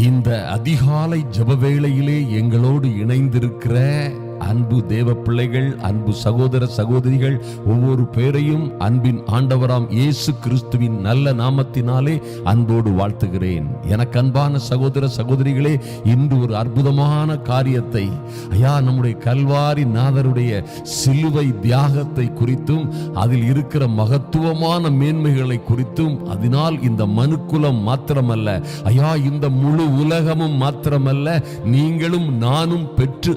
இந்த அதிகாலை ஜப வேளையிலே எங்களோடு இணைந்திருக்கிற அன்பு தேவ பிள்ளைகள் அன்பு சகோதர சகோதரிகள் ஒவ்வொரு பேரையும் அன்பின் ஆண்டவராம் இயேசு கிறிஸ்துவின் நல்ல நாமத்தினாலே அன்போடு வாழ்த்துகிறேன். எனக்கு அன்பான சகோதர சகோதரிகளே இன்று ஒரு அற்புதமான காரியத்தை ஐயா நம்முடைய கல்வாரி நாதருடைய சிலுவை தியாகத்தை குறித்தும் அதில் இருக்கிற மகத்துவமான மேன்மைகளை குறித்தும் அதனால் இந்த மனுக்குலம் மாத்திரமல்ல. ஐயா இந்த முழு உலகமும் மாத்திரமல்ல. நீங்களும் நானும் பெற்று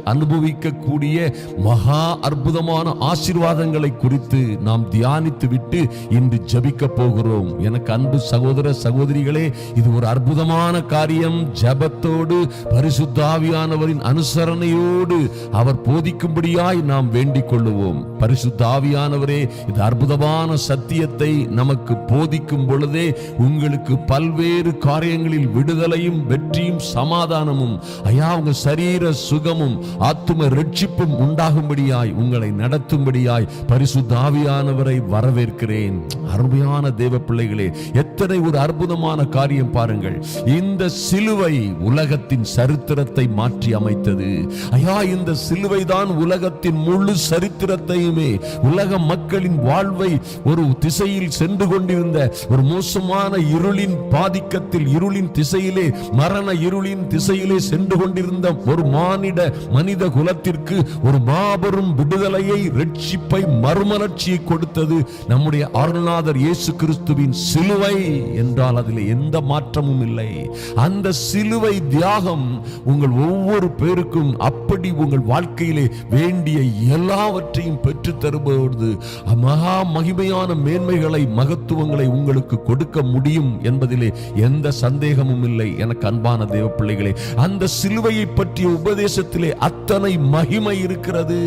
அனுபவிக்கக்கூடிய மகா அற்புதமான ஆசீர்வாதங்களை குறித்து நாம் தியானித்து விட்டு இன்று ஜபிக்க போகிறோம். எனக்கு அன்பு சகோதர சகோதரிகளே இது ஒரு அற்புதமான காரியம். ஜபத்தோடு பரிசுத்தாவியானவரின் அனுசரணையோடு அவர் போதிக்கும்படியாய் நாம் வேண்டிக் கொள்ளுவோம். பரிசுத்தாவியானவரே இது அற்புதமான சத்தியத்தை நமக்கு போதிக்கும் பொழுதே உங்களுக்கு பல்வேறு காரியங்களில் விடுதலையும் வெற்றியும் சமாதானமும் ஐயா உங்க சரீர சுகமும் ஆத்தும ரட்சி ரட்சிப்பும் உண்டாகும்படியாய் உங்களை நடத்தும்படியாய் பரிசுத்தாவியானவரை வரவேற்கிறேன். அருமையான தேவ பிள்ளைகளே எத்தனை ஒரு அற்புதமான காரியம் பாருங்கள். இந்த சிலுவை உலகத்தின் சரித்திரத்தை மாற்றி அமைத்தது. ஐயா இந்த சிலுவை தான் உலகத்தின் முழு சரித்திரத்தையுமே உலக மக்களின் வாழ்வை ஒரு திசையில் சென்று கொண்டிருந்த ஒரு மோசமான இருளின் பாதிக்கத்தில் இருளின் திசையிலே மரண இருளின் திசையிலே சென்று கொண்டிருந்த ஒரு மானிட மனித குலத்திற்கு ஒரு மாபெரும் விடுதலையை ரட்சிப்பை மறுமலர்ச்சியை கொடுத்தது நம்முடைய அருள்நாதர் இயேசு கிறிஸ்துவின் சிலுவை என்றால் அதில் எந்த மாற்றமும் இல்லை. அந்த சிலுவை தியாகம் உங்கள் ஒவ்வொரு பேருக்கும் அப்படி உங்கள் வாழ்க்கையிலே வேண்டிய எல்லாவற்றையும் பெற்று தருபது மகா மகிமையான மேன்மைகளை மகத்துவங்களை உங்களுக்கு கொடுக்க முடியும் என்பதிலே எந்த சந்தேகமும் இல்லை. எனக்கு அன்பான தேவ பிள்ளைகளே அந்த சிலுவையை பற்றிய உபதேசத்திலே அத்தனை மகி மகிமை இருக்கிறது.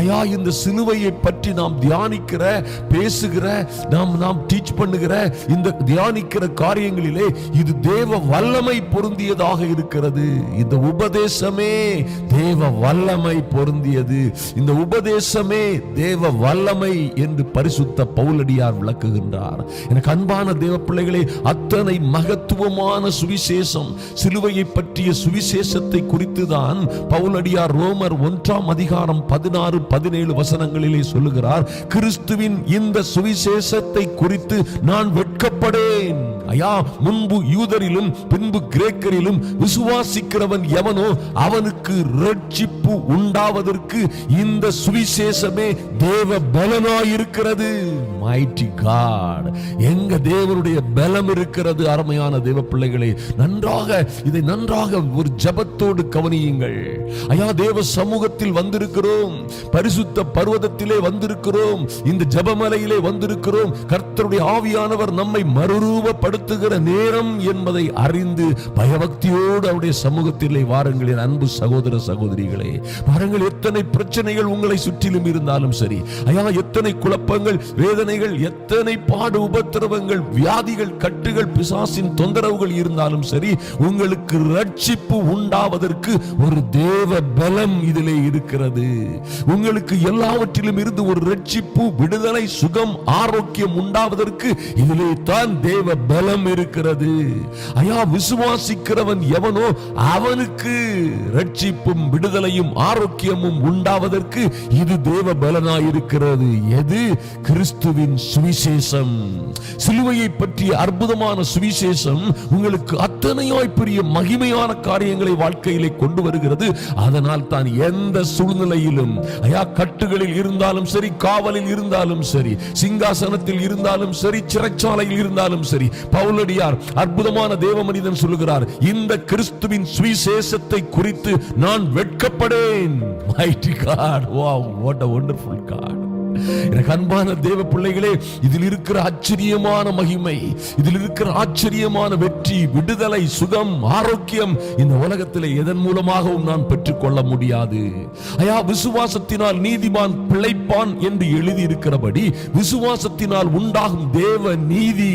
ஐயா இந்த சிலுவையை பற்றி நாம் தியானிக்கிற பேசுகிற நாம் நாம் டீச் பண்ணுகிற இந்த தியானிக்கிற காரியங்களிலே இது தேவ வல்லமை பொருந்தியதாக இருக்கிறது. இந்த உபதேசமே தேவ வல்லமை பொருந்தியது. இந்த உபதேசமே தேவ வல்லமை என்று பரிசுத்த பவுலடியார் விளக்குகின்றார். எனக்கு அன்பான தேவ பிள்ளைகளே அத்தனை மகத்துவமான சுவிசேஷம் சிலுவையை பற்றிய சுவிசேஷத்தை குறித்து தான் பவுலடியார் ரோமர் ஒன்று மூன்றாம் அதிகாரம் பதினாறு பதினேழு வசனங்களிலே சொல்லுகிறார் கிறிஸ்துவின் இந்த சுவிசேஷத்தை குறித்து நான் வெட்கப்படேன். ஐயா முன்பு யூதரிலும் பின்பு கிரேக்கரிலும் விசுவாசிக்கிறவன் எவனோ அவனுக்கு ரட்சிப்பு உண்டாவதற்கு இந்த சுவிசேஷமே தேவ பலனாயிருக்கிறது. மைட்டி காட் எங்க தேவனுடைய பலம் இருக்கிறது அருமையான தேவ பிள்ளைகளே. நன்றாக இதை நன்றாக ஒரு ஜபத்தோடு கவனியுங்கள். ஐயா தேவ சமூகத்தில் வந்திருக்கிறோம். பரிசுத்த பர்வதத்திலே வந்திருக்கிறோம். இந்த ஜபமலையிலே வந்திருக்கிறோம். கர்த்தருடைய ஆவியானவர் நம்மை மறுரூபப்படுத்துகிற நேரம் என்பதை அறிந்து பயபக்தியோடு அவருடைய சமூகத்திலே வாருங்கள் என் அன்பு சகோதர சகோதரிகளே. பாருங்கள் எத்தனை பிரச்சனைகள் உங்களை சுற்றிலும் இருந்தாலும் சரி. ஐயா எத்தனை குழப்பங்கள் வேதனைகள் எத்தனை பாடு உபத்திரவங்கள் வியாதிகள் கட்டுகள் பிசாசின் தொந்தரவுகள் இருந்தாலும் சரி உங்களுக்கு ரட்சிப்பு உண்டாவதற்கு ஒரு தேவ பலம் இதிலே இருக்கிறது. உங்களுக்கு எல்லாவற்றிலும் இருந்து ஒரு ரட்சிப்பு விடுதலை சுகம் ஆரோக்கியம் உண்டாவதற்கு இதிலே தான் தேவ பலம் இருக்கிறது. ஐயா விசுவாசிக்கிறவன் எவனோ அவனுக்கு ரட்சிப்பும் விடுதலையும் ஆரோக்கியமும் உண்டாவதற்கு இது தேவ பலனாயிருக்கிறது. எது? கிறிஸ்துவின் சுவிசேஷம். சிலுவையை பற்றிய அற்புதமான சுவிசேஷம் உங்களுக்கு அத்தனையாய் பெரிய மகிமையான காரியங்களை வாழ்க்கையிலே கொண்டு வருகிறது. அதனால் தான் எந்த சூழ்நிலையிலும் ஐயா கட்டுகளில் இருந்தாலும் சரி காவலில் இருந்தாலும் சரி சிங்காசனத்தில் இருந்தாலும் சரி சிறைச்சாலையில் இருந்தாலும் சரி பவுலடியார் அற்புதமான தேவ மனிதன் சொல்லுகிறார் இந்த கிறிஸ்துவின் சுவிசேஷத்தை குறித்து நான் வெட்கப்படேன். Mighty God wow what a wonderful God. எனக்கு அன்பான தேவ பிள்ளைகளே இதில் இருக்கிற ஆச்சரியமான மகிமை இதில் இருக்கிற ஆச்சரியமான வெற்றி விடுதலை சுகம் ஆரோக்கியம் இந்த உலகத்தில் எதன் மூலமாகவும் நான் பெற்றுக்கொள்ள முடியாது. ஐயா விசுவாசத்தினால் நீதிமான் பிழைப்பான் என்று எழுதி இருக்கிறபடி விசுவாசத்தினால் உண்டாகும் தேவ நீதி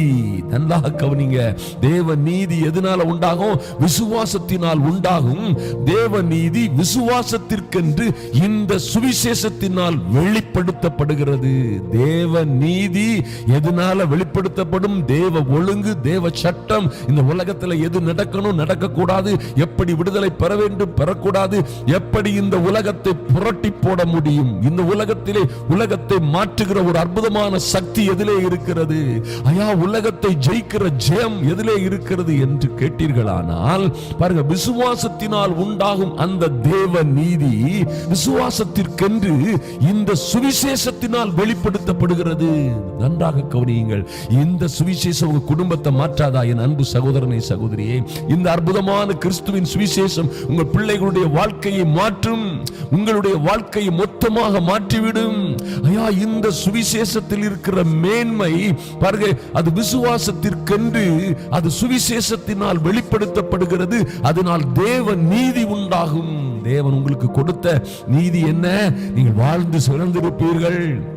நன்றாக கவனிங்க தேவ நீதி எதனால உண்டாகும்? விசுவாசத்தினால் உண்டாகும் தேவ நீதி விசுவாசத்திற்கென்று இந்த சுவிசேஷத்தினால் வெளிப்படுத்தப்படும் வெளிப்படுத்தப்படுகிறது தேவ நீதி எதனால வெளிப்படுத்தப்படும்? தேவ ஒழுங்கு தேவ சட்டம். இந்த உலகத்துல எது நடக்கணும் நடக்க கூடாது எப்படி விடுதலை பெற வேண்டும் பெறக்கூடாது. எப்படி இந்த உலகத்தை புரட்டி போட முடியும்? இந்த உலகத்திலே உலகத்தை மாற்றுகிற ஒரு அற்புதமான சக்தி எதிலே இருக்கிறது. ஐயா உலகத்தை ஜெயிக்கிற ஜெயம் எதிலே இருக்கிறது என்று கேட்டீர்களானால் பாருங்க விசுவாசத்தினால் உண்டாகும் அந்த தேவ நீதி விசுவாசத்திற்கென்று இந்த சுவிசேஷ சுவிசேஷத்தினால் வெளிப்படுத்தப்படுகிறது. நன்றாக கவனியுங்கள். இந்த சுவிசேஷம் உங்க குடும்பத்தை மாற்றாதா என் அன்பு சகோதரனை சகோதரியே? இந்த அற்புதமான கிறிஸ்துவின் சுவிசேஷம் உங்கள் பிள்ளைகளுடைய வாழ்க்கையை மாற்றும். உங்களுடைய வாழ்க்கையை மொத்தமாக மாற்றிவிடும். ஐயா இந்த சுவிசேஷத்தில் இருக்கிற மேன்மை பாருங்க அது விசுவாசத்திற்கென்று அது சுவிசேஷத்தினால் வெளிப்படுத்தப்படுகிறது. அதனால் தேவ நீதி உண்டாகும். தேவன் உங்களுக்கு கொடுத்த நீதி என்ன? நீங்கள் வாழ்ந்து சிறந்திருப்பீர்கள்.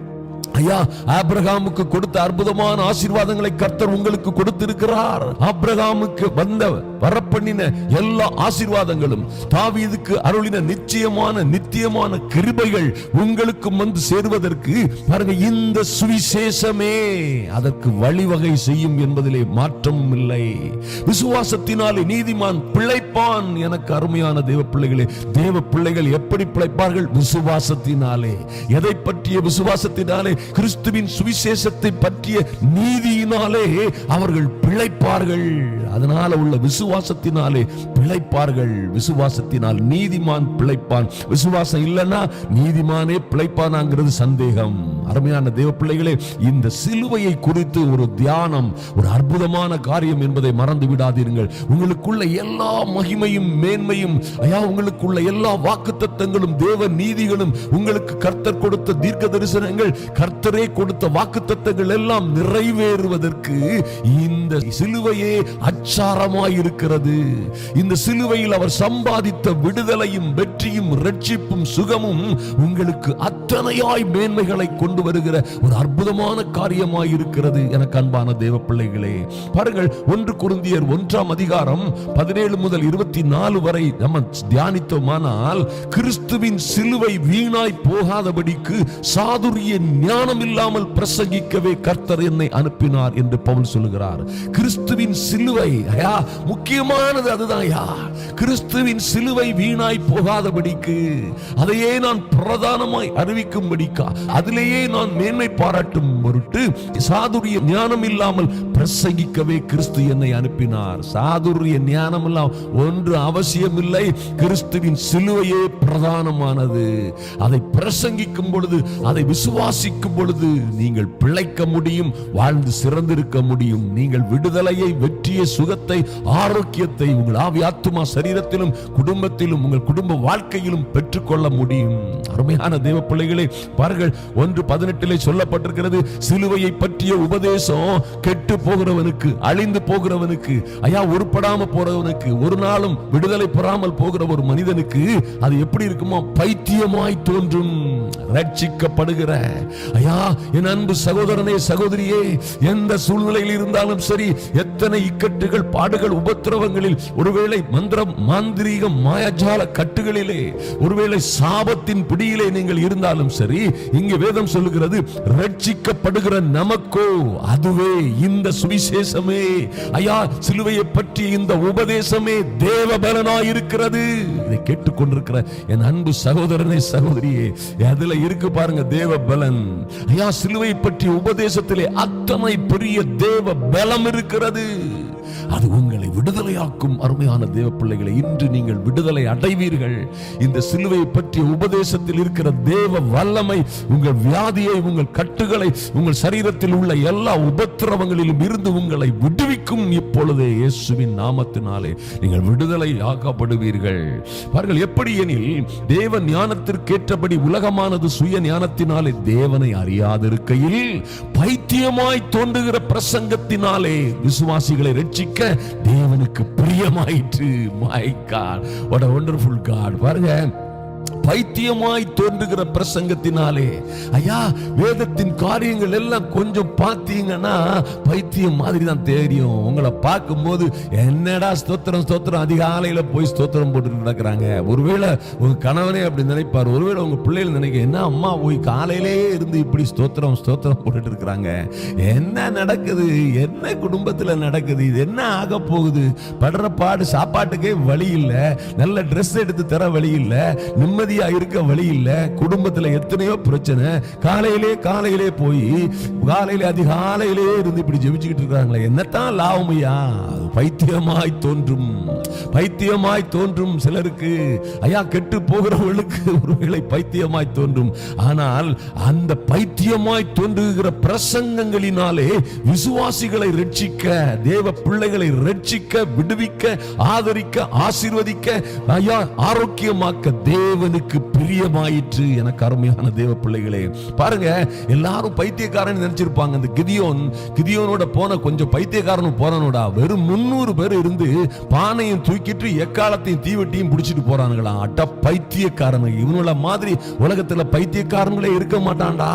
ஐயா ஆபிரகாமுக்கு கொடுத்த அற்புதமான ஆசீர்வாதங்களை கர்த்தர் உங்களுக்கு கொடுத்திருக்கிறார். ஆபிரகாமுக்கு வந்த வரப்பண்ணின எல்லா ஆசீர்வாதங்களும் தாவீதுக்கு அருளின நிச்சயமான நித்தியமான கிருபைகள் உங்களுக்கு வந்து சேருவதற்கு பாருங்க இந்த சுவிசேஷமே அதற்கு வழிவகை செய்யும் என்பதிலே மாற்றமும் இல்லை. விசுவாசத்தினாலே நீதிமான் பிழைப்பான் எனக்கு அருமையான தேவ பிள்ளைகளே. தேவ பிள்ளைகள் எப்படி பிழைப்பார்கள்? விசுவாசத்தினாலே. எதை பற்றிய விசுவாசத்தினாலே? கிறிஸ்துவின் சுவிசேஷத்தை பற்றிய நீதியினாலே அவர்கள் பிழைப்பார்கள். அதனால உள்ள விசுவாசத்தினாலே பிழைப்பார்கள். விசுவாசத்தினால் நீதிமான் பிழைப்பான். விசுவாசம் இல்லைன்னா நீதிமானே பிழைப்பானாங்கிறது சந்தேகம். அருமையான தேவ பிள்ளைகளே இந்த சிலுவையை குறித்து ஒரு தியானம் ஒரு அற்புதமான காரியம் என்பதை மறந்து விடாதீர்கள். உங்களுக்குள்ள எல்லா மகிமையும் மேன்மையும் ஐயா உங்களுக்குள்ள எல்லா வாக்குத்தத்தங்களும் தேவ நீதிகளும் உங்களுக்கு கர்த்தர் கொடுத்த தீர்க்க தரிசனங்கள் கர்த்தரே கொடுத்த வாக்குத்தத்தங்கள் எல்லாம் நிறைவேறுவதற்கு இந்த சிலுவையே அச்சாரமாய் இருக்கிறது இந்த சிலுவையில் அவர் சம்பாதித்த விடுதலையும் வெற்றியும் ரட்சிப்பும் சுகமும் உங்களுக்கு அத்தனையாய் மேன்மைகளை கொண்டு வருகிற ஒரு அற்புதமான காரியமாய் இருக்கிறது எனக்கு அன்பான தேவ பிள்ளைகளே பாருங்கள் ஒன்று குருந்தியர் ஒன்றாம் அதிகாரம் பதினேழு முதல் இருபத்தி நாலு வரை நம்ம தியானித்தோமானால் கிறிஸ்துவின் சிலுவை வீணாய் போகாதபடிக்கு சாதுரிய ஞான ஞானம் இல்லாமல் பிரசங்கிக்கவே கர்த்தர் என்னை அனுப்பினார் என்று பவுல் சொல்லுகிறார். கிறிஸ்துவின் சிலுவை ஐயா முக்கியமானது அதுதான் ஐயா. கிறிஸ்துவின் சிலுவை வீணாய் போகாதபடிக்கு அதையே நான் பிரதானமாய் அறிவிக்கும்படிக்கா அதிலேயே நான் மேன்மை பாராட்டும் பொருட்டு சாதுரிய ஞானம் இல்லாமல் பிரசங்கிக்கவே கிறிஸ்து என்னை அனுப்பினார். சாதுரிய ஞானம் எல்லாம் ஒன்று அவசியம் இல்லை கிறிஸ்துவின் சிலுவையே பிரதானமானது. அதை பிரசங்கிக்கும் பொழுது அதை விசுவாசிக்கும் பொழுது நீங்கள் பிழைக்க முடியும் வாழ்ந்து சிறந்திருக்க முடியும். நீங்கள் விடுதலையை வெற்றியை சுகத்தை ஆரோக்கியத்தை உங்கள் ஆவி ஆத்துமா சரீரத்திலும் குடும்பத்திலும் உங்கள் குடும்ப வாழ்க்கையிலும் பெற்றுக்கொள்ள முடியும். அருமையான தேவ பிள்ளைகளே பாருங்கள் ஒன்று பதினெட்டிலே சொல்லப்பட்டிருக்கிறது சிலுவையை பற்றிய உபதேசம் கெட்டு போகிறவனுக்கு அழிந்து போகிறவனுக்கு ஐயா உருப்படாம போறவனுக்கு ஒரு நாளும் விடுதலை பெறாமல் போகிற ஒரு மனிதனுக்கு அது எப்படி இருக்குமோ பைத்தியமாய் தோன்றும் ரட்சிக்கப்படுகிற ஐயா என் அன்பு சகோதரனே சகோதரியே எந்த சூழ்நிலையில் இருந்தாலும் சரி எத்தனை இக்கட்டுகள் பாடுகள் உபத்திரவங்களில் ஒருவேளை மந்திரம் மாந்திரீக மாயாஜால கட்டுகளிலே ஒருவேளை சாபத்தின் பிடியிலே நீங்கள் இருந்தாலும் சரி இங்கு வேதம் சொல்லுகிறது ரட்சிக்கப்படுகிற நமக்கோ அதுவே இந்த சுவிசேஷமே. ஐயா சிலுவையை பற்றி இந்த உபதேசமே தேவ இருக்கிறது இதை கேட்டுக்கொண்டிருக்கிற என் அன்பு சகோதரனே சகோதரியே அதுல இருக்கு பாருங்க தேவ பலன் ஐயா சிலுவை பற்றி உபதேசத்திலே அத்தனை பெரிய தேவ பலம் இருக்கிறது. அது உங்கள் விடுதலையாக்கும் அருமையான தேவ பிள்ளைகளை இன்று நீங்கள் விடுதலை அடைவீர்கள். இந்த சிலுவை பற்றிய உபதேசத்தில் இருக்கிற தேவ வல்லமை உங்கள் வியாதியை உங்கள் கட்டுகளை உங்கள் சரீரத்தில் உள்ள எல்லா உபத்திரவங்களிலும் இருந்து உங்களை விடுவிக்கும் இப்பொழுதே இயேசுவின் நாமத்தினாலே நீங்கள் விடுதலை ஆக்கப்படுவீர்கள். பாருங்கள் எப்படி எனில் தேவ ஞானத்திற்கேற்றபடி உலகமானது சுய ஞானத்தினாலே தேவனை அறியாதிருக்கையில் பைத்தியமாய் தோன்றுகிற பிரசங்கத்தினாலே விசுவாசிகளை ரட்சிக்க தேவனுக்கு பிரியமாயிற்று. My god what a wonderful பாருங்க. பைத்தியமாய் தோன்றுகிற பிரசங்கத்தினாலே ஐயா வேதத்தின் காரியங்கள் எல்லாம் கொஞ்சம் பார்த்தீங்கன்னா பைத்தியம் மாதிரி தான் தெரியும். உங்களை பார்க்கும்போது என்னடா ஸ்தோத்திரம் ஸ்தோத்திரம் அதிகாலையில போய் ஸ்தோத்திரம் போட்டு நடக்கிறாங்க. ஒருவேளை உங்க கணவனே அப்படி நினைப்பார். ஒருவேளை உங்க பிள்ளைகள் நினைக்க என்ன அம்மா போய் காலையிலே இருந்து இப்படி ஸ்தோத்திரம் ஸ்தோத்திரம் போட்டுட்டு இருக்கிறாங்க? என்ன நடக்குது? என்ன குடும்பத்துல நடக்குது? இது என்ன ஆக போகுது? படுற பாடு சாப்பாட்டுக்கே வழி இல்ல. நல்ல ட்ரெஸ் எடுத்து தர வழி இல்லை. இல்ல நிம்மதியா இருக்க வழி இல்லை குடும்பத்துல எத்தனையோ பிரச்சனை. காலையிலே காலையிலே போய் காலையில அதிகாலையிலே இருந்து இப்படி ஜெபிச்சுக்கிட்டு இருக்காங்களே. என்னத்தான் லாபம் ஐயா? பைத்தியமாய் தோன்றும். பைத்தியமாய் தோன்றும் சிலருக்கு. ஐயா கெட்டு போகிறவர்களுக்கு ஒருவேளை பைத்தியமாய் தோன்றும். ஆனால் அந்த பைத்தியமாய் தோன்றுகிற பிரசங்கங்களினாலே விசுவாசிகளை ரட்சிக்க தேவ பிள்ளைகளை ரட்சிக்க விடுவிக்க ஆதரிக்க ஆசீர்வதிக்க ஐயா ஆரோக்கியமாக்க தேவனுக்கு தேவனுக்கு பிரியமாயிற்று எனக்கு அருமையான தேவ பிள்ளைகளே. பாருங்க எல்லாரும் பைத்தியக்காரன் நினைச்சிருப்பாங்க. இந்த கிதியோன் கிதியோனோட போன கொஞ்சம் பைத்தியக்காரனும் போறானோடா. வெறும் முந்நூறு பேர் இருந்து பானையும் தூக்கிட்டு எக்காலத்தையும் தீவெட்டியும் பிடிச்சிட்டு போறானுங்களாம் அட்ட பைத்தியக்காரனுங்க இவனோட மாதிரி உலகத்துல பைத்தியக்காரங்களே இருக்க மாட்டான்டா.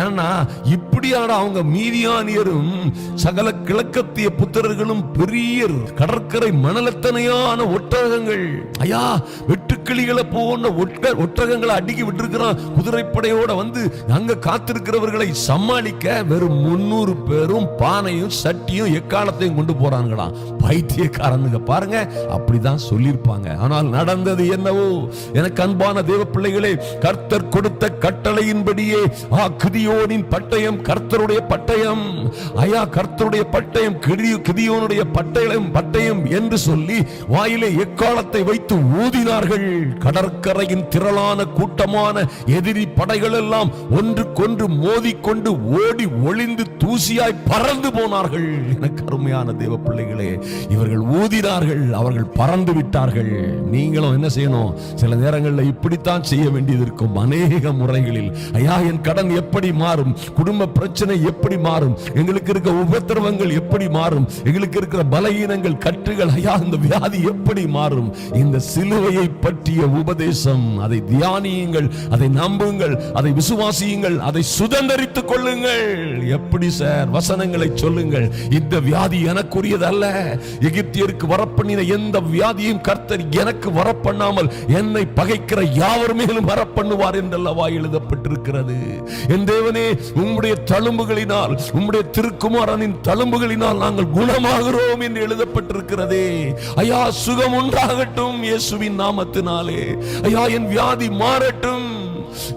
ஏன்னா இப்படியான அவங்க மீதியானியரும் சகல கிழக்கத்திய புத்திரர்களும் பெரிய கடற்கரை மணலத்தனையான ஒட்டகங்கள். ஐயா வெட்டுக்கிளிகளை போன்ற ஒட்ட ஒற்றகங்களை அடுக்கி விட்டுருக்கிறான். குதிரைப்படையோட வந்து அங்க காத்திருக்கிறவர்களை சமாளிக்க வெறும் முன்னூறு பேரும் பானையும் சட்டியும் எக்காலத்தையும் கொண்டு போறாங்களாம். பைத்தியக்காரனுங்க பாருங்க அப்படிதான் சொல்லியிருப்பாங்க. ஆனால் நடந்தது என்னவோ? எனக்கு அன்பான தேவ பிள்ளைகளே கர்த்தர் கொடுத்த கட்டளையின்படியே ஆ கிதியோனின் பட்டயம் கர்த்தருடைய பட்டயம். ஐயா கர்த்தருடைய பட்டயம் கிதியோனுடைய பட்டயம் பட்டயம் என்று சொல்லி வாயிலே எக்காலத்தை வைத்து ஊதினார்கள். கடற்கரையின் திரளான கூட்டமான எதிரி படைகள் எல்லாம் ஒன்றுக்கொன்று மோதிக்கொண்டு ஓடி ஒளிந்து தூசியாய் பறந்து போனார்கள். எனக்கு அருமையான தேவ பிள்ளைகளே இவர்கள் ஊதினார்கள் அவர்கள் பறந்து விட்டார்கள். நீங்களும் என்ன செய்யணும்? சில நேரங்களில் இப்படித்தான் செய்ய வேண்டியது இருக்கும். அநேக முறைகளில் ஐயா என் கடன் எப்படி மாறும்? குடும்ப பிரச்சனை எப்படி மாறும்? எங்களுக்கு இருக்க உபத்திரவங்கள் எப்படி மாறும்? எங்களுக்கு இருக்கிற பலகீனங்கள் கற்றுகள் ஐயா இந்த வியாதி எப்படி மாறும்? இந்த சிலுவையை பற்றிய உபதேசம் அதை தியானியுங்கள் அதை நம்புங்கள் அதை விசுவாசியுங்கள் அதை சுதந்திரித்துக் கொள்ளுங்கள். எப்படி சார்? வசனங்களை சொல்லுங்கள். இந்த வியாதி எனக்குரியதல்ல. எகிப்தியருக்கு வரப்பண்ணின எந்த வியாதியும் கர்த்தர் எனக்கு வரப்பண்ணாமல் என்னை பகைக்கிற யாவர் மேலும் வரப்பண்ணுவார் என்றல்லவா எழுதப்பட்டிருக்கிறது. என் தேவனே உம்முடைய தழும்புகளினால் உம்முடைய திருக்குமாரனின் தழும்புகளினால் நாங்கள் குணமாகிறோம் என்று எழுதப்பட்டிருக்கிறதே. ஐயா சுகம் உண்டாகட்டும் இயேசுவின் நாமத்தினாலே. ஐயா என் வியாதி மாறட்டும்.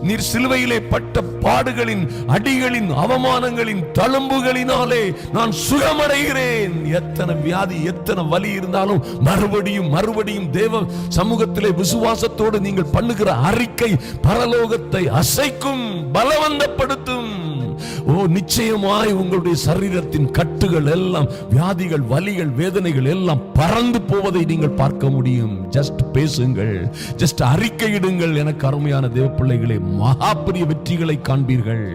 நீர் சிலுவையிலே பட்ட பாடுகளின் அடிகளின் அவமானங்களின் தழும்புகளினாலே நான் சுகமடைகிறேன். எத்தனை வியாதி எத்தனை வலி இருந்தாலும் மறுபடியும் மறுபடியும் தேவ சமூகத்திலே விசுவாசத்தோடு நீங்கள் பண்ணுகிற அறிக்கை பரலோகத்தை அசைக்கும் பலவந்தப்படுத்தும். ஓ நிச்சயமாய் உங்களுடைய சரீரத்தின் கட்டுகள் எல்லாம் வியாதிகள் வலிகள் வேதனைகள் எல்லாம் பறந்து போவதை நீங்கள் பார்க்க முடியும். ஜஸ்ட் பேசுங்கள். ஜஸ்ட் அறிக்கையிடுங்கள். எனக்கு அருமையான தேவ பிள்ளைகளே மகா வெற்றிகளை காண்பீர்கள்.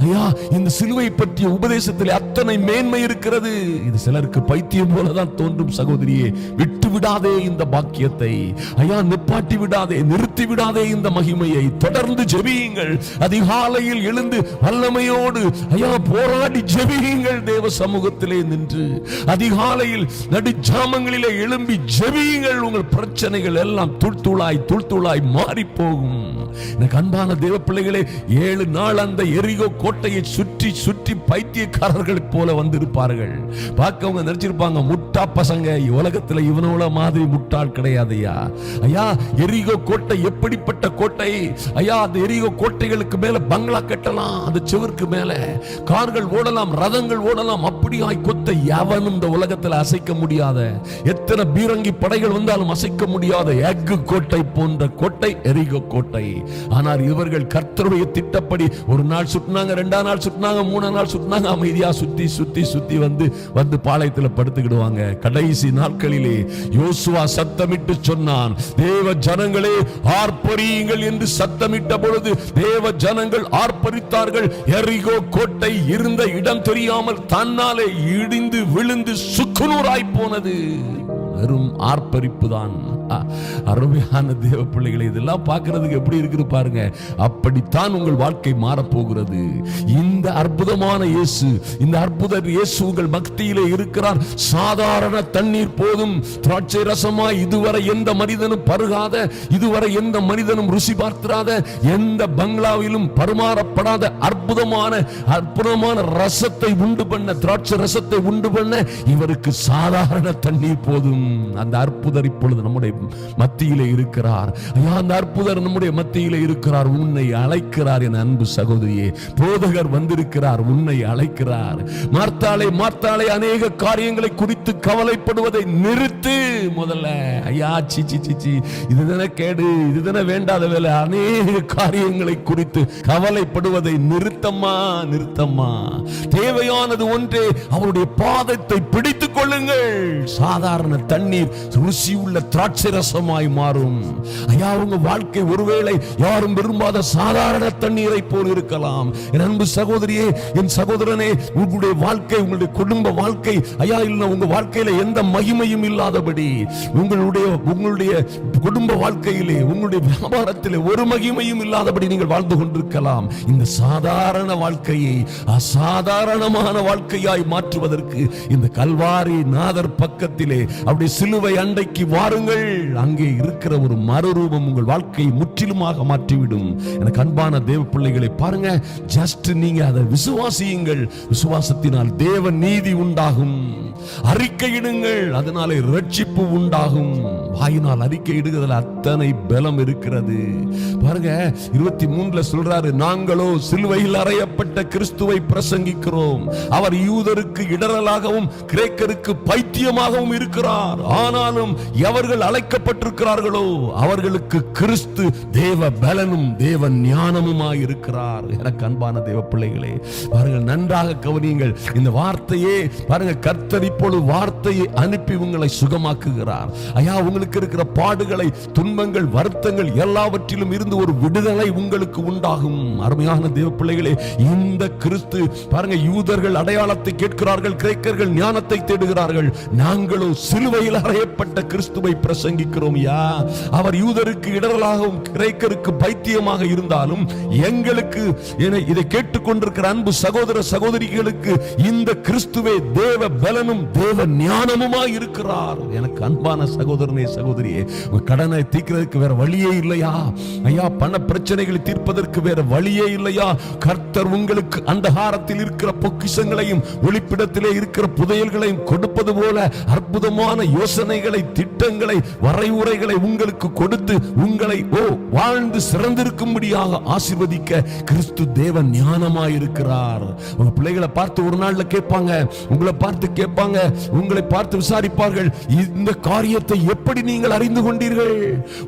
ஐயா இந்த சிலுவை பற்றிய உபதேசத்தில் அத்தனை மேன்மை இருக்கிறது. இது சிலருக்கு பைத்தியம் போலதான் தோன்றும் சகோதரியே. விட்டு விடாதே இந்த பாக்கியத்தை. ஐயா நிப்பாட்டி விடாதே நிறுத்தி விடாதே இந்த மகிமையை. தொடர்ந்து ஜெபியுங்கள். அதிகாலையில் எழுந்து வல்லமையோடு ஐயா போராடி ஜெபியுங்கள் தேவ சமூகத்திலே நின்று. அதிகாலையில் நடுஜாமங்களிலே எழும்பி ஜெபியுங்கள். உங்கள் பிரச்சனைகள் எல்லாம் துள்துளாய் துள்துளாய் மாறி போகும் எனக்கு அன்பான தேவ பிள்ளைகளே ஏழு நாள் அந்த எரிகோ கோட்டையை சுற்றி சுற்றி பைத்தியக்காரர்கள் போல வந்திருப்பார்கள். பார்க்கவங்க நினைச்சிருப்பாங்க முட்டா பசங்க உலகத்துல இவனோட மாதிரி முட்டாள் கிடையாதையா ஐயா ஐயா எரிகோ கோட்டை எப்படிப்பட்ட கோட்டை? ஐயா அந்த எரிகோ கோட்டைகளுக்கு மேல பங்களா கட்டலாம் அந்த செவருக்கு மேல. கார்கள் ஓடலாம் ரதங்கள் ஓடலாம் அப்படியாய் கொத்த எவனும் இந்த உலகத்துல அசைக்க முடியாத. எத்தனை பீரங்கி படைகள் வந்தாலும் அசைக்க முடியாத எஃகு கோட்டை போன்ற கோட்டை எரிகோ கோட்டை. ஆனால் இவர்கள் கர்த்தருடைய திட்டப்படி ஒரு நாள் சுட்டினாங்க ரெண்டாம் நாள் சுட்டினாங்க மூணாம் நாள் சுட்டினாங்க அமைதியா சுத்தி சுத்தி சுத்தி வந்து வந்து பாளையத்துல படுத்துக்கிடுவாங்க. கடைசி நாட்களிலே யோசுவா சத்தமிட்டு சொன்னான் தேவ ஜனங்களே ஆர்ப்பரியுங்கள் என்று சத்தமிட்ட பொழுது தேவ ஜனங்கள் ஆர்ப்பரித்தார்கள். எரிகோ கோட்டை இருந்த இடம் தெரியாமல் தன்னாலே இடிந்து விழுந்து சுக்குநூறாய் போனது. வெறும் ஆர்ப்பரிப்பு தான் அருமையான தேவ பிள்ளைகளை இதெல்லாம் பார்க்கறதுக்கு எப்படி இருக்குது பாருங்க. அப்படித்தான் உங்கள் வாழ்க்கை மாறப்போகிறது. இந்த அற்புதமான இயேசு இந்த அற்புத இயேசு உங்கள் பக்தியிலே இருக்கிறார். சாதாரண தண்ணீர் போதும். திராட்சை ரசமாய் இதுவரை எந்த மனிதனும் பருகாத இதுவரை எந்த மனிதனும் ருசி பார்த்திராத எந்த பங்களாவிலும் பருமாறப்படாத அற்புதமான அற்புதமான ரசத்தை உண்டு பண்ண திராட்சை ரசத்தை உண்டு பண்ண இவருக்கு சாதாரண தண்ணீர் போதும். அந்த அற்புதர் இப்பொழுது நம்முடைய மத்தியிலே இருக்கிறார். ஐயா அந்த அற்புதர் நம்முடைய மத்தியிலே இருக்கிறார் உன்னை அழைக்கிறார் என் அன்பு சகோதரியே. போதகர் வந்திருக்கிறார் உன்னை அழைக்கிறார். மார்த்தாளே மார்த்தாளே அநேக காரியங்களை குறித்து கவலைப்படுவதை நிறுத்து முதல்ல. ஐயா சிச்சி சி சி சி. இதுதானே கேடு இதுதானே வேண்டாத வேலை. அநேக காரியங்களை குறித்து கவலைப்படுவதை நிறுத்தம்மா நிறுத்தம்மா. தேவையானது ஒன்றே அவருடைய பாதத்தை பிடித்து கொள்ளுங்கள். சாதாரண தண்ணீர் ருசி உள்ள திராட்சை ரசமாய் மாறும். ஐயா உங்க வாழ்க்கை ஒருவேளை யாரும் விரும்பாத சாதாரண தண்ணீரை போல் இருக்கலாம். என் அன்பு சகோதரியே என் சகோதரனே உங்களுடைய வாழ்க்கை உங்களுடைய குடும்ப வாழ்க்கை ஐயா இல்லை உங்க வாழ்க்கையில எந்த மகிமையும் இல்லாதபடி உங்களுடைய உங்களுடைய குடும்ப வாழ்க்கையிலே உங்களுடைய வியாபாரத்திலே ஒரு மகிமையும் இல்லாதபடி நீங்கள் வாழ்ந்து கொண்டிருக்கலாம். இந்த சாதாரண வாழ்க்கையை அசாதாரணமான வாழ்க்கையாய் மாற்றுவதற்கு இந்த கல்வாரி நாதர் பக்கத்திலே அப்படி சிலுவை அண்டைக்கு வாருங்கள். அங்கே இருக்கிற ஒரு மறுரூபம் உங்கள் வாழ்க்கையை முற்றிலுமாக மாற்றிவிடும். எனக்கு அன்பான தேவ பிள்ளைகளை பாருங்க. ஜஸ்ட் நீங்க அதை விசுவாசியுங்கள். விசுவாசத்தினால் தேவ நீதி உண்டாகும். அறிக்கையிடுங்கள் அதனாலே ரட்சிப்பு உண்டாகும். வாயினால் அறிக்கை இடுகிறதுல அத்தனை பலம் இருக்கிறது. பாருங்க இருபத்தி மூணுல சொல்றாரு நாங்களோ சிலுவையில் அறையப்பட்ட கிறிஸ்துவை பிரசங்கிக்கிறோம். அவர் யூதருக்கு இடரலாகவும் கிரேக்கருக்கு பைத்தியமாகவும் இருக்கிறார். ஆனாலும் எவர்கள் அழைக்கப்பட்டிருக்கிறார்களோ அவர்களுக்கு கிறிஸ்து தேவ பலனும் தேவ ஞானமுமாய் இருக்கிறார். எனக்கு அன்பான தேவ பிள்ளைகளே பாருங்கள் நன்றாக கவனியுங்கள். இந்த வார்த்தையே பாருங்க கர்த்தர் இப்பொழுது வார்த்தையை அனுப்பி உங்களை சுகமாக்குகிறார். ஐயா உங்களுக்கு இருக்கிற பாடுகளை துன்பங்கள் வருத்தங்கள் எல்லாவற்றிலும் இருந்து ஒரு விடுதலை உங்களுக்கு உண்டாகும். அருமையான தேவ பிள்ளைகளே இந்த கிறிஸ்து பாருங்க யூதர்கள் அடையாளத்தை கேட்கிறார்கள் கிரேக்கர்கள் ஞானத்தை சொல்லுகிறார்கள் நாங்களோ சிலுவையில் அறையப்பட்ட கிறிஸ்துவை பிரசங்கிக்கிறோம் யா. அவர் யூதருக்கு இடரலாகவும் கிரைக்கருக்கு பைத்தியமாக இருந்தாலும் எங்களுக்கு இதை கேட்டுக்கொண்டிருக்கிற அன்பு சகோதர சகோதரிகளுக்கு இந்த கிறிஸ்துவே தேவ பலனும் தேவ ஞானமுமாய் இருக்கிறார். எனக்கு அன்பான சகோதரனே சகோதரியே கடனை தீர்க்கிறதுக்கு வேற வழியே இல்லையா? ஐயா பண பிரச்சனைகளை தீர்ப்பதற்கு வேற வழியே இல்லையா? கர்த்தர் உங்களுக்கு அந்தகாரத்தில் இருக்கிற பொக்கிஷங்களையும் ஒளிப்பிடத்திலே இருக்கிற புதையல்களையும் கொடுப்பது போல அற்புதமான யோசனைகளை திட்டங்களை வரைவுரைகளை உங்களுக்கு கொடுத்து உங்களை ஓ வாழ்ந்து சிறந்திருக்கும்படியாக ஆசிர்வதிக்க கிறிஸ்து தேவ ஞானமாயிருக்கிறார். உங்க பிள்ளைகளை பார்த்து ஒரு நாள்ல கேட்பாங்க உங்களை பார்த்து கேட்பாங்க உங்களை பார்த்து விசாரிப்பார்கள். இந்த காரியத்தை எப்படி நீங்கள் அறிந்து கொண்டீர்கள்?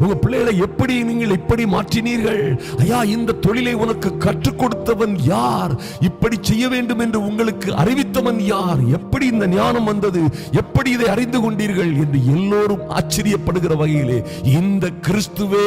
உங்க பிள்ளைகளை எப்படி நீங்கள் இப்படி மாற்றினீர்கள்? ஐயா இந்த தொழிலை உனக்கு கற்றுக் கொடுத்தவன் யார்? இப்படி செய்ய வேண்டும் என்று உங்களுக்கு அறிவித்தவன் யார்? எப்படி இந்த ஞானம் வந்தது. எப்படி இதை அறிந்து கொண்டீர்கள் என்று எல்லோரும் ஆச்சரியப்படுகிற வகையிலே இந்த கிறிஸ்துவே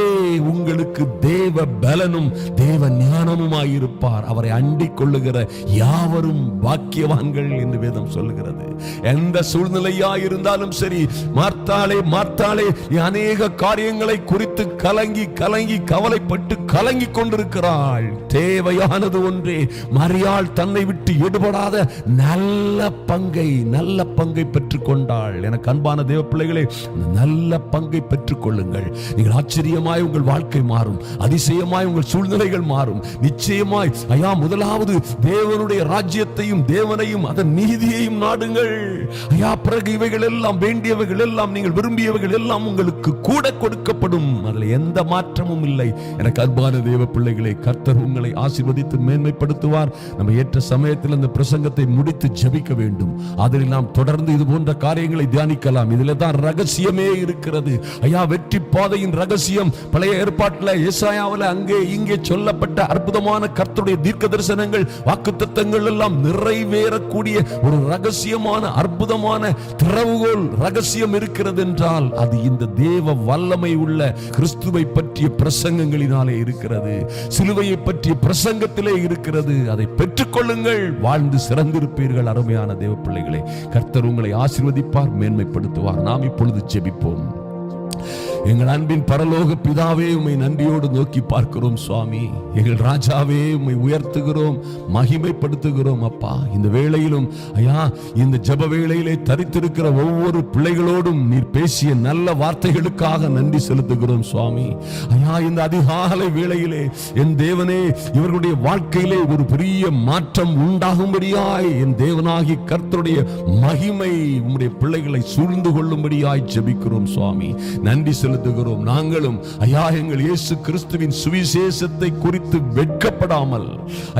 உங்களுக்கு தேவ பலனும் தேவ ஞானமுமாயிருப்பார். அவரை அண்டிக் கொள்ளுகிற யாவரும் பாக்கியவான்கள் என்று வேதம் சொல்லுகிறது. எந்த சூழ்நிலையா இருந்தாலும் சரி மார்த்தாளே மார்த்தாளே அநேக காரியங்களை குறித்து கலங்கி கலங்கி கவலைப்பட்டு கலங்கி கொண்டிருக்கிறாள். தேவையானது ஒன்றே மரியாள் தன்னை விட்டு எடுபடாத நல்ல பங்கை நல்ல பங்கை பெற்றுக் கொண்டாள் எனக்கு அன்பான தேவ பிள்ளைகளே நல்ல பங்கை பெற்றுக் கொள்ளுங்கள் நீங்கள் ஆச்சரியமாய் உங்கள் வாழ்க்கை மாறும். அதிசயமாய் உங்கள் சூழ்நிலைகள் மாறும். நிச்சயமாய் ஐயா முதலாவது தேவனுடைய ராஜ்யத்தையும் தேவனையும் அதன் நீதியையும் நாடுங்கள். ஐயா பிறகு இவைகள் எல்லாம் வேண்டியவைகள் எல்லாம் நீங்கள் விரும்பியவைகள் எல்லாம் உங்களுக்கு கூட கொடுக்கப்படும். அதில் எந்த மாற்றமும் இல்லை. எனக்கு அன்பான தேவ பிள்ளைகளை கர்த்தர் உங்களை ஆசிர்வதித்து மேன்மைப்படுத்துவார். நம்ம ஏற்ற சமயத்தில் அந்த பிரசங்கத்தை முடித்து ஜபிக்க வேண்டும். அதில் நாம் தொடர்ந்து இது போன்ற காரியங்களை தியானிக்கலாம். இதுல தான் ரகசியமே இருக்கிறது. ஐயா வெற்றி பாதையின் ரகசியம். பழைய ஏற்பாட்டில் ஏசாயாவில் அங்கே இங்கே சொல்லப்பட்ட அற்புதமான கர்த்தருடைய தீர்க்க தரிசனங்கள் வாக்குத்தங்கள் எல்லாம் நிறைவேறக்கூடிய ஒரு ரகசியமான அற்புதமான திறவுகோல் ரகசியம் இருக்கிறது என்றால் அது இந்த தேவ வல்லமை உள்ள கிறிஸ்துவை பற்றி பற்றிய பிரசங்கங்களினாலே இருக்கிறது. சிலுவையை பற்றிய பிரசங்கத்திலே இருக்கிறது. அதை பெற்றுக்கொள்ளுங்கள். வாழ்ந்து சிறந்திருப்பீர்கள் அருமையான தேவ பிள்ளைகளை கர்த்தர் உங்களை ஆசிர்வதிப்பார் மேன்மைப்படுத்துவார். நாம் இப்பொழுது ஜெபிப்போம். எங்கள் அன்பின் பரலோக பிதாவே உமை நன்றியோடு நோக்கி பார்க்கிறோம் சுவாமி. எங்கள் ராஜாவே உமை உயர்த்துகிறோம் மகிமைப்படுத்துகிறோம் அப்பா. இந்த வேளையிலும் ஐயா இந்த ஜப வேளையிலே தரித்திருக்கிற ஒவ்வொரு பிள்ளைகளோடும் நீர் பேசிய நல்ல வார்த்தைகளுக்காக நன்றி செலுத்துகிறோம் சுவாமி. ஐயா இந்த அதிகாலை வேளையிலே என் தேவனே இவர்களுடைய வாழ்க்கையிலே ஒரு பெரிய மாற்றம் உண்டாகும்படியாய் என் தேவனாகி கர்த்தருடைய மகிமை உம்முடைய பிள்ளைகளை சூழ்ந்து கொள்ளும்படியாய் ஜபிக்கிறோம் சுவாமி. நன்றி செலுத்துகிறோம். நாங்களும் ஐயா எங்கள் இயேசு கிறிஸ்துவின் சுவிசேஷத்தை குறித்து வெட்கப்படாமல்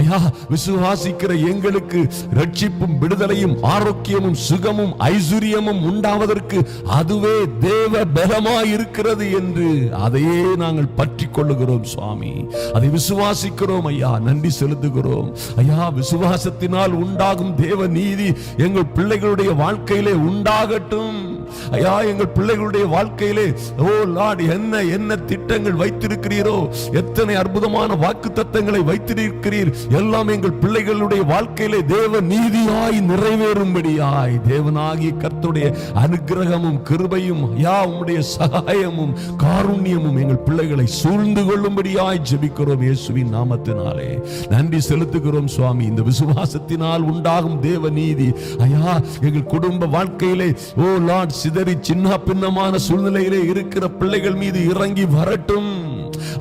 ஐயா விசுவாசிக்கிற எங்களுக்கு ரட்சிப்பும் விடுதலையும் ஆரோக்கியமும் சுகமும் ஐஸ்வர்யமும் உண்டாவதற்கு அதுவே தேவ பலமாய் இருக்கிறது என்று அதையே நாங்கள் பற்றி கொள்ளுகிறோம் சுவாமி. அதை விசுவாசிக்கிறோம் ஐயா நன்றி செலுத்துகிறோம். ஐயா விசுவாசத்தினால் உண்டாகும் தேவ நீதி எங்கள் பிள்ளைகளுடைய வாழ்க்கையிலே உண்டாகட்டும். ஐயா எங்கள் பிள்ளைகளுடைய வாழ்க்கையிலே ஓ லார்ட் என்ன என்ன திட்டங்கள் வைத்திருக்கிறீரோ எத்தனை அற்புதமான வாக்கு தத்தங்களை வைத்திருக்கிறீர் எல்லாம் எங்கள் பிள்ளைகளுடைய வாழ்க்கையிலே தேவ நீதியாய் நிறைவேறும்படியாய். தேவனாகிய கர்த்துடைய அனுகிரகமும் கிருபையும் ஐயா உம்முடைய சகாயமும் காருண்யமும் எங்கள் பிள்ளைகளை சூழ்ந்து கொள்ளும்படியாய் ஜெபிக்கிறோம் இயேசுவின் நாமத்தினாலே. நன்றி செலுத்துகிறோம் சுவாமி. இந்த விசுவாசத்தினால் உண்டாகும் தேவ நீதி ஐயா எங்கள் குடும்ப வாழ்க்கையிலே ஓ லார்ட் சிதறி சின்ன பின்னமான சூழ்நிலையிலே இருக்கிற பிள்ளைகள் மீது இறங்கி வரட்டும்.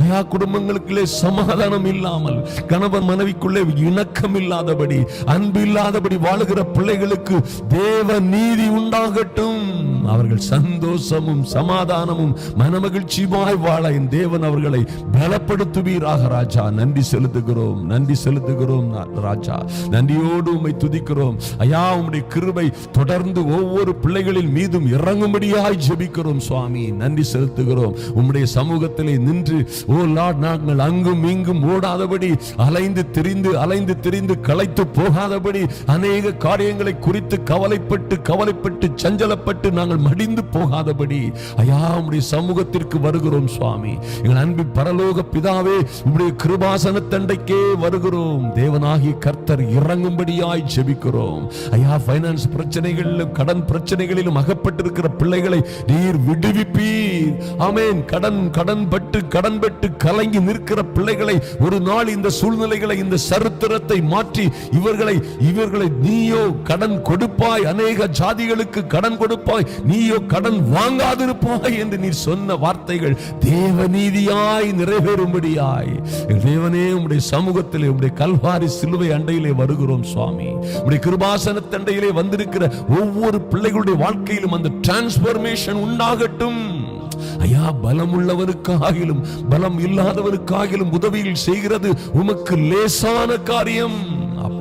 ஐயா குடும்பங்களுக்குள்ளே சமாதானம் இல்லாமல் கணவன் மனைவிக்குள்ளே இணக்கம் இல்லாதபடி அன்பு இல்லாதபடி வாழுகிற பிள்ளைகளுக்கு தேவ நீதி உண்டாகட்டும். அவர்கள் சந்தோஷமும் சமாதானமும் மனமகிழ்ச்சியுமாய் வாழ என் தேவன் அவர்களை பலப்படுத்துவீராக ராஜா. நன்றி செலுத்துகிறோம் நன்றி செலுத்துகிறோம் ராஜா. நன்றியோடு உண்மை துதிக்கிறோம். ஐயா உம்முடைய கிருபை தொடர்ந்து ஒவ்வொரு பிள்ளைகளின் மீதும் இறங்கும்படியாய் ஜெபிக்கிறோம் சுவாமி. நன்றி செலுத்துகிறோம். உம்முடைய சமூகத்திலே நின்று ஓ லார்ட் நாங்கள் அங்கும் இங்கும் ஓடாதபடி அலைந்து திரிந்து அலைந்து திரிந்து களைத்து போகாதபடி அநேக காரியங்களை குறித்து கவலைப்பட்டு கவலைப்பட்டு சஞ்சலப்பட்டு நாங்கள் மடிந்து போகாதபடி ஐயா உடைய சமூகத்திற்கு வருகிறோம் சுவாமி. எங்கள் அன்பு பரலோக பிதாவே உடைய கிருபாசன தண்டைக்கே வருகிறோம். தேவனாகி கர்த்தர் இறங்கும்படியாய் ஜெபிக்கிறோம். ஐயா பைனான்ஸ் பிரச்சனைகளிலும் கடன் பிரச்சனைகளிலும் அகப்பட்டிருக்கிற பிள்ளைகளை நீர் விடுவிப்பீர். ஆமேன். கடன் கடன் பட்டு கடன் பட்டு கலங்கி நிற்கிற பிள்ளைகளை ஒரு நாள் இந்த சூழ்நிலைகளை இந்த சரித்திரத்தை மாற்றி இவர்களை இவர்களை நீயோ கடன் கொடுப்பாய். அநேக ஜாதிகளுக்கு கடன் கொடுப்பாய். நீயோ கடன் வாங்காதிருப்பாய் என்று நீர் சொன்ன வார்த்தைகள் தேவநீதியாய் நிறைவேறும்படியாய். தேவனே உம்முடைய சமூகத்திலே உம்முடைய கல்வாரி சிலுவை அண்டையிலே வருகிறோம் சுவாமி. உம்முடைய கிருபாசன தண்டையிலே வந்திருக்கிற ஒவ்வொரு பிள்ளைகளுடைய வாழ்க்கையிலும் அந்த டிரான்ஸ்பர்மேஷன் உண்டாகட்டும். ஐயா பலம் உள்ளவனுக்காகிலும் பலம் இல்லாதவனுக்காகிலும் உதவியில் செய்கிறது உமக்கு லேசான காரியம்.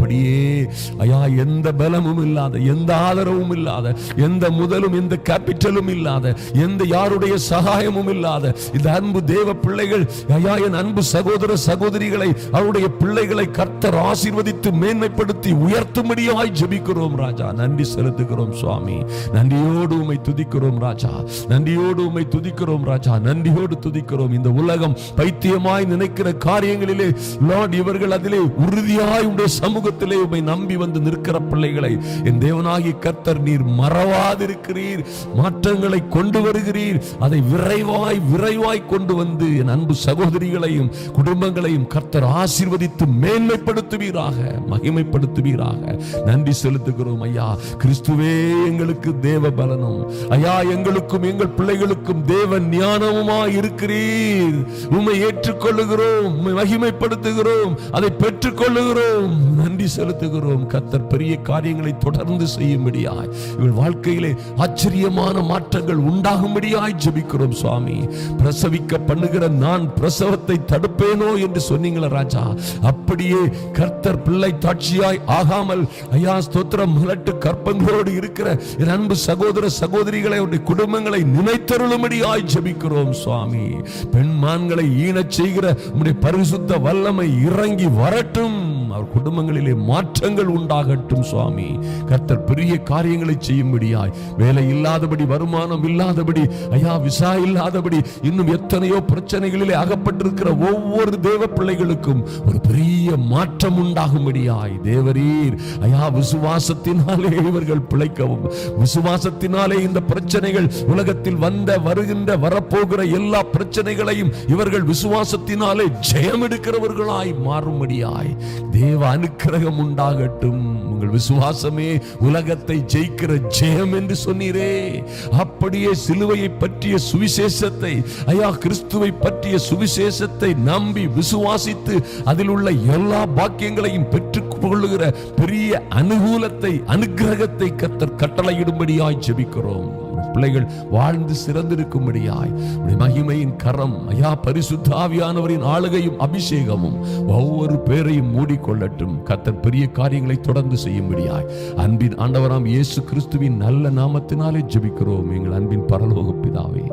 அப்படியே ஐயா எந்த பலமும் இல்லாத எந்த ஆதரவும் இல்லாத எந்த முதலும் எந்த கேபிட்டலும் இல்லாத எந்த யாருடைய சகாயமும் இல்லாத இந்த அன்பு தேவ பிள்ளைகள் ஐயா என் அன்பு சகோதர சகோதரிகளை அவருடைய பிள்ளைகளை கர்த்தர் ஆசீர்வதித்து மேன்மைப்படுத்தி உயர்த்தும்படியாய் ஜெபிக்கிறோம் ராஜா. நன்றி செலுத்துகிறோம் சுவாமி. நன்றியோடு உமை துதிக்கிறோம் ராஜா. நன்றியோடு உமை துதிக்கிறோம் ராஜா. நன்றியோடு துதிக்கிறோம். இந்த உலகம் பைத்தியமாய் நினைக்கிற காரியங்களிலே லார்ட் இவர்கள் அதிலே உறுதியாய் உடைய உலகத்திலே உமை நம்பி வந்து நிற்கிற பிள்ளைகளை என் தேவனாகி கர்த்தர் நீர் மறவாதிருக்கிறீர் மாற்றங்களை கொண்டு வருகிறீர் அதை விரைவாய் விரைவாய் கொண்டு வந்து என் அன்பு சகோதரிகளையும் குடும்பங்களையும் கர்த்தர் ஆசீர்வதித்து மேன்மைப்படுத்துவீராக மகிமைப்படுத்துவீராக. நன்றி செலுத்துகிறோம் ஐயா. கிறிஸ்துவே எங்களுக்கு தேவ பலனும். ஐயா எங்களுக்கும் எங்கள் பிள்ளைகளுக்கும் தேவ ஞானமுமா இருக்கிறீர். உண்மை ஏற்றுக்கொள்ளுகிறோம் உம்மை மகிமைப்படுத்துகிறோம் அதை பெற்றுக்கொள்ளுகிறோம். நன்றி செலுத்துகிறோம். கத்தர் பெரிய காரியங்களை தொடர்ந்து செய்யும்படியாய். இவள் வாழ்க்கையிலே ஆச்சரியமான மாற்றங்கள் உண்டாகும்படியாய் ஜபிக்கிறோம் சுவாமி. பிரசவிக்க பண்ணுகிற நான் பிரசவத்தை தடுப்பேனோ என்று சொன்னீங்களா ராஜா. அப்படியே கர்த்தர் பிள்ளை தாட்சியாய் ஆகாமல் ஐயா ஸ்தோத்திரம் மலட்டு கற்பங்களோடு இருக்கிற என் அன்பு சகோதர சகோதரிகளை அவருடைய குடும்பங்களை நினைத்தருளும்படியாய் ஜபிக்கிறோம் சுவாமி. பெண்மான்களை ஈனச் செய்கிற உடைய பரிசுத்த வல்லமை இறங்கி வரட்டும். அவர் குடும்பங்களிலே மாற்றங்கள் உண்டாகட்டும் சுவாமி. கர்த்தர் பெரிய காரியங்களை செய்யும்படியாய். வேலை இல்லாதபடி வருமானம் இல்லாதபடி ஐயா விசா இல்லாதபடி இன்னும் எத்தனையோ பிரச்சனைகளிலே அகப்பட்டிருக்கிற ஒவ்வொரு தேவ பிள்ளைகளுக்கும் ஒரு பெரிய மாற்றம் உண்டாகும்படியாய். தேவரீர் ஐயா விசுவாசத்தினாலே இவர்கள் பிழைக்கவும். விசுவாசத்தினாலே இந்த பிரச்சனைகள் உலகத்தில் வந்த வருகின்ற வரப்போகிற எல்லா பிரச்சனைகளையும் இவர்கள் விசுவாசத்தினாலே ஜெயம் எடுக்கிறவர்களாய் மாறும்படியாய். தேவ அனுக்கிரகம் உண்டாகட்டும். உங்கள் விசுவாசமே உலகத்தை ஜெயிக்கிற ஜெயம் என்று சொன்னீரே. அப்படியே சிலுவையை பற்றிய சுவிசேஷத்தை ஐயா கிறிஸ்துவை பற்றிய சுவிசேஷத்தை நம்பி விசுவாசித்து அதில் உள்ள எல்லா பாக்கியங்களையும் பெற்றுக்கொள்ளுகிற பெரிய அனுகூலத்தை அனுக்கிரகத்தை கத்தர் கட்டளையிடும்படியாய் ஜெபிக்கிறோம். பிள்ளைகள் வாழ்ந்து சிறந்திருக்கும்படியாய். மகிமையின் கரம் ஐயா பரிசுத்தாவியானவரின் ஆளுகையும் அபிஷேகமும் ஒவ்வொரு பேரையும் மூடிக்கொள்ளட்டும். கத்தர் பெரிய காரியங்களை தொடர்ந்து செய்யும்படியாய். அன்பின் ஆண்டவராம் இயேசு கிறிஸ்துவின் நல்ல நாமத்தினாலே ஜெபிக்கிறோம். எங்கள் அன்பின் பரலோக பிதாவே.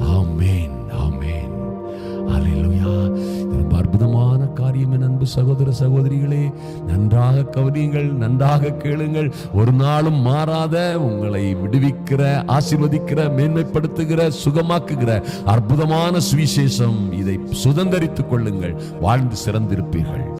ஆமேன் ஆமேன். அலையிலுயா அற்புதமான காரியம் அன்பு சகோதர சகோதரிகளே நன்றாக கவனியுங்கள் நன்றாக கேளுங்கள். ஒரு நாளும் மாறாத உங்களை விடுவிக்கிற ஆசீர்வதிக்கிற மேன்மைப்படுத்துகிற சுகமாக்குகிற அற்புதமான சுவிசேஷம் இதை சுதந்தரித்துக் கொள்ளுங்கள். வாழ்ந்து சிறந்திருப்பீர்கள்.